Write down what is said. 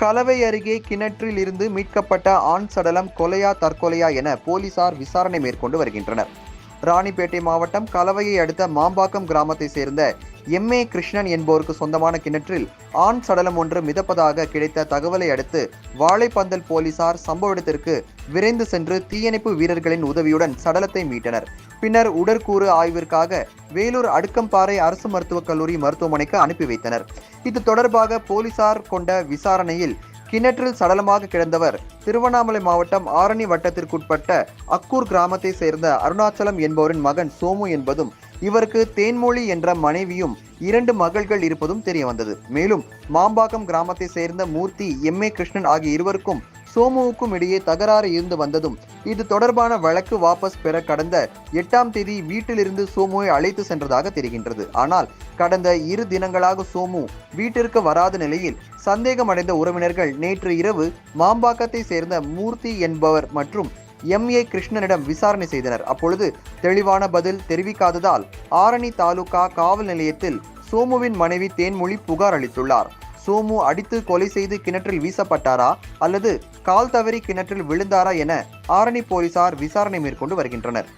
கலவை அருகே கிணற்றில் இருந்து மீட்கப்பட்ட ஆண் சடலம் கொலையா தற்கொலையா என போலீசார் விசாரணை மேற்கொண்டு வருகின்றனர். ராணிப்பேட்டை மாவட்டம் கலவையை அடுத்த மாம்பாக்கம் கிராமத்தை சேர்ந்த எம் ஏ கிருஷ்ணன் என்போருக்கு சொந்தமான கிணற்றில் ஆண் சடலம் ஒன்று மிதப்பதாக கிடைத்த தகவலை அடுத்து வாழைப்பந்தல் போலீசார் சம்பவ இடத்திற்கு விரைந்து சென்று தீயணைப்பு வீரர்களின் உதவியுடன் சடலத்தை மீட்டனர். பின்னர் உடற்கூறு ஆய்விற்காக வேலூர் அடுக்கம்பாறை அரசு மருத்துவக் கல்லூரி மருத்துவமனைக்கு அனுப்பி வைத்தனர். இது தொடர்பாக போலீசார் கொண்ட விசாரணையில் கிணற்றில் சடலமாக கிடந்தவர் திருவண்ணாமலை மாவட்டம் ஆரணி வட்டத்திற்குட்பட்ட அக்கூர் கிராமத்தை சேர்ந்த அருணாச்சலம் என்பவரின் மகன் சோமு என்பதும் இவருக்கு தேன்மொழி என்ற மனைவியும் இரண்டு மகள்கள் இருப்பதும் தெரிய வந்தது மேலும் மாம்பாக்கம் கிராமத்தை சேர்ந்த மூர்த்தி எம் ஏ கிருஷ்ணன் ஆகிய இருவருக்கும் சோமுவுக்கும் இடையே தகராறு இருந்து வந்ததும் இது தொடர்பான வழக்கு வாபஸ் பெற கடந்த எட்டாம் தேதி வீட்டிலிருந்து சோமுவை அழைத்து சென்றதாக தெரிகின்றது. ஆனால் கடந்த இரு தினங்களாக சோமு வீட்டிற்கு வராத நிலையில் சந்தேகமடைந்த உறவினர்கள் நேற்று இரவு மாம்பாக்கத்தை சேர்ந்த மூர்த்தி என்பவர் மற்றும் எம். ஏ. கிருஷ்ணனிடம் விசாரணை செய்தனர். அப்பொழுது தெளிவான பதில் தெரிவிக்காததால் ஆரணி தாலுகா காவல் நிலையத்தில் சோமுவின் மனைவி தேன்மொழி புகார் அளித்துள்ளார். சோமு அடித்து கொலை செய்து கிணற்றில் வீசப்பட்டாரா அல்லது கால் தவறி கிணற்றில் விழுந்தாரா என ஆரணி போலீசார் விசாரணை மேற்கொண்டு வருகின்றனர்.